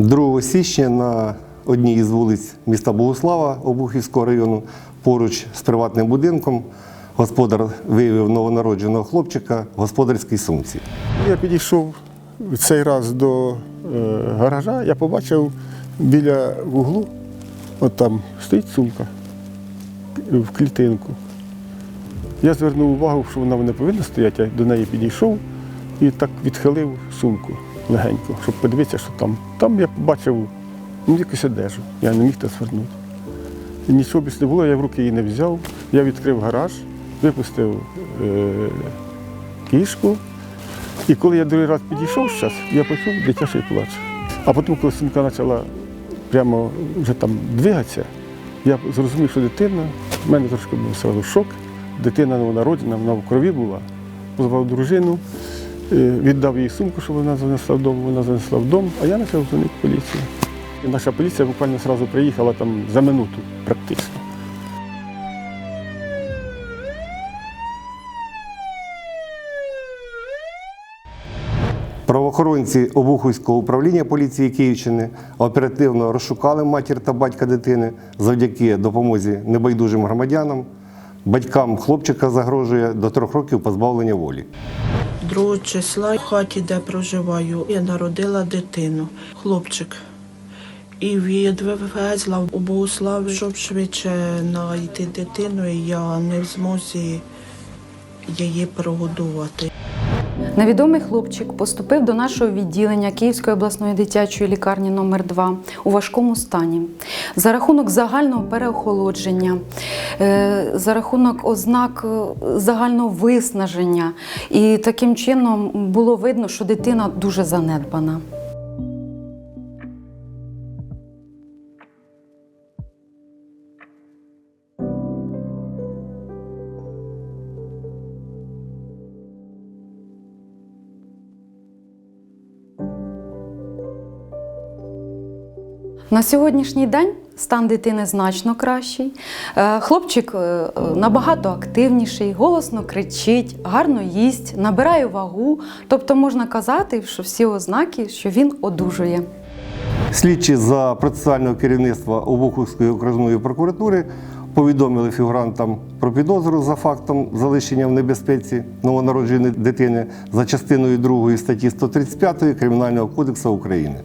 2 січня на одній із вулиць міста Богуслава Обухівського району, поруч з приватним будинком, господар виявив новонародженого хлопчика в господарській сумці. Я підійшов цей раз до е, гаража, я побачив біля вуглу, от там стоїть сумка в клітинку. Я звернув увагу, що вона не повинна стояти, я до неї підійшов і так відхилив сумку легенько, щоб подивитися, що там. Там я побачив ну, якусь одежу, я не міг те звернути. І нічого більше не було, я в руки її не взяв. Я відкрив гараж, випустив е, кішку. І коли я другий раз підійшов зараз, я почув дитячий плач. А потім, коли сумка почала прямо вже там двигатися, я зрозумів, що дитина, в мене трошки був сразу шок. Дитина новонароджена, вона в крові була, позвав дружину, віддав їй сумку, щоб вона занесла вдома, вона занесла вдома, а я почав дзвонити в поліцію. І наша поліція буквально одразу приїхала там за минуту практично. Правоохоронці Обухівського управління поліції Київщини оперативно розшукали матір та батька дитини завдяки допомозі небайдужим громадянам. Батькам хлопчика загрожує до трьох років позбавлення волі. 2 числа в хаті, де проживаю, я народила дитину, хлопчик. І відвезла в Богослав, щоб швидше знайти дитину, і я не в змозі її прогодувати. Невідомий хлопчик поступив до нашого відділення Київської обласної дитячої лікарні номер 2 у важкому стані. За рахунок загального переохолодження, е, за рахунок ознак е, загального виснаження. І таким чином було видно, що дитина дуже занедбана. На сьогоднішній день стан дитини значно кращий. Е, Хлопчик е, набагато активніший, голосно кричить, гарно їсть, набирає вагу. Тобто можна казати, що всі ознаки, що він одужує. Слідчі за процесуального керівництва Обухівської окружної прокуратури повідомили фігурантам про підозру за фактом залишення в небезпеці новонародженої дитини за частиною 2 статті 135 Кримінального кодексу України.